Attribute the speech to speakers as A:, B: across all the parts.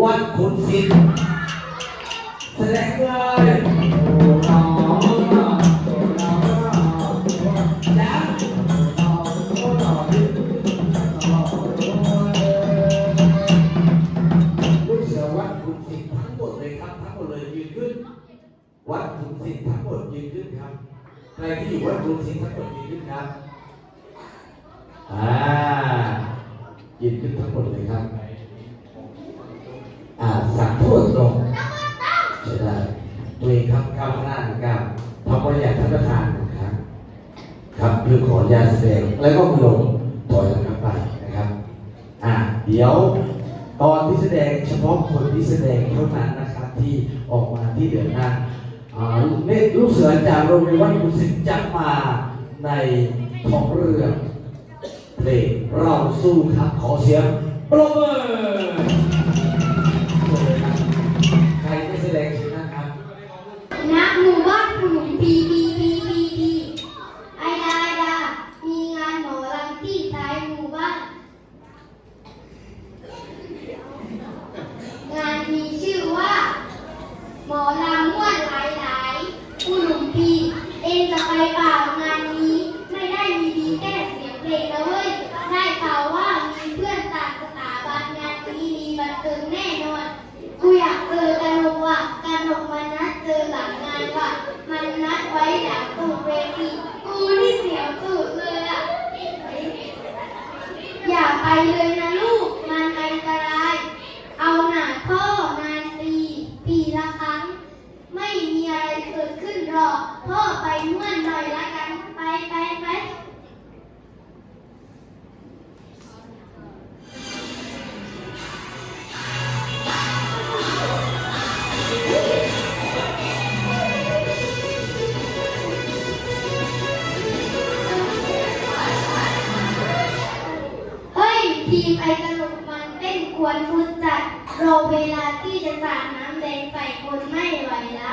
A: วัดขุนศิลป์แสดงเลย วัดขุนศิลป์ทั้งหมดยืนขึ้นครับ ใครที่อยู่วัดขุนศิลป์ทั้งหมดยืนขึ้นครับอ่ายืนขึ้นทั้งหมดเลยครับ อ่าสั่งโทษตรงใช่ได้ตัวเองครับก้าวหน้านึ่งก้าวทำบริยาท่านประธานนะครับ ครับเพื่อขอญาตแสดงแล้วก็คุณหลงถอยหลังกลับไปนะครับ อ่าเดี๋ยวตอนที่แสดงเฉพาะคนที่แสดงเท่านั้นนะครับที่ออกมาที่เดือนหน้า เนตรลูกเสือจากโรงเรียนวัดกุศิจักมาในของเรื่องเพลงเราสู้ครับขอเสียงปรบมือ
B: จะไปเปล่างานนี้ไม่ได้มีดีแค่เสียงเพลงนะเว้ยได้ข่าวว่ามีเพื่อนต่างสถาบันงานนี้มีบันเทิงแน่นอนกูอยากเจอกันหกว่ะกันหกมันนัดเจอหลังงานว่ะมันนัดไว้หลังตูเวทีกูนี่เสียวตูดเลยอะอย่าไปเลยนะลูกมันอันตราย เอาหนาพ่อนานตีปีละครั้ง ไม่มีอะไรเกิดขึ้นหรอก พ่อไปม่วนหน่อยละกัน ไปไปไปเฮ้ยทีมไอกระหนกมันเต้นกวนฟุตจัดรอเวลาที่จะสาดน้ำแดงใส่คนไม่ไหวละ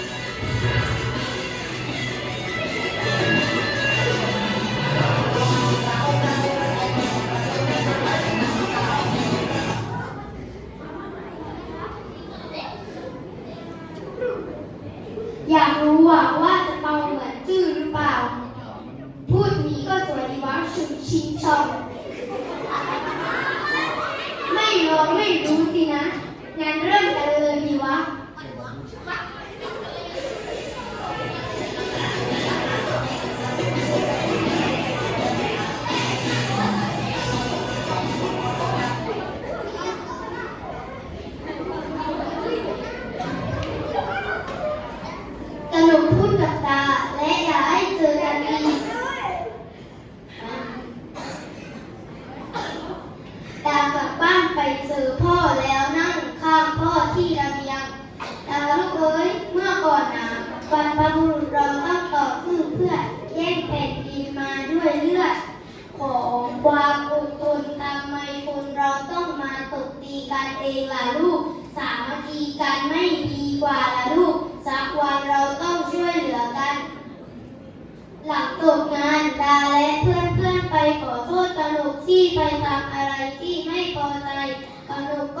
B: บรรพบุรุษเราต้องต่อสู้เพื่อแย่งแผ่นดินมาด้วยเลือด ของความอดทนทำไมคนเราต้องมาตบตีกันเองล่ะลูก สามัคคีกันไม่ดีกว่าล่ะลูก สักวันเราต้องช่วยเหลือกัน หลังจบงานดาและเพื่อนเพื่อนไปขอโทษกนกที่ไปทำอะไรที่ไม่พอใจกนกก็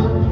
A: love.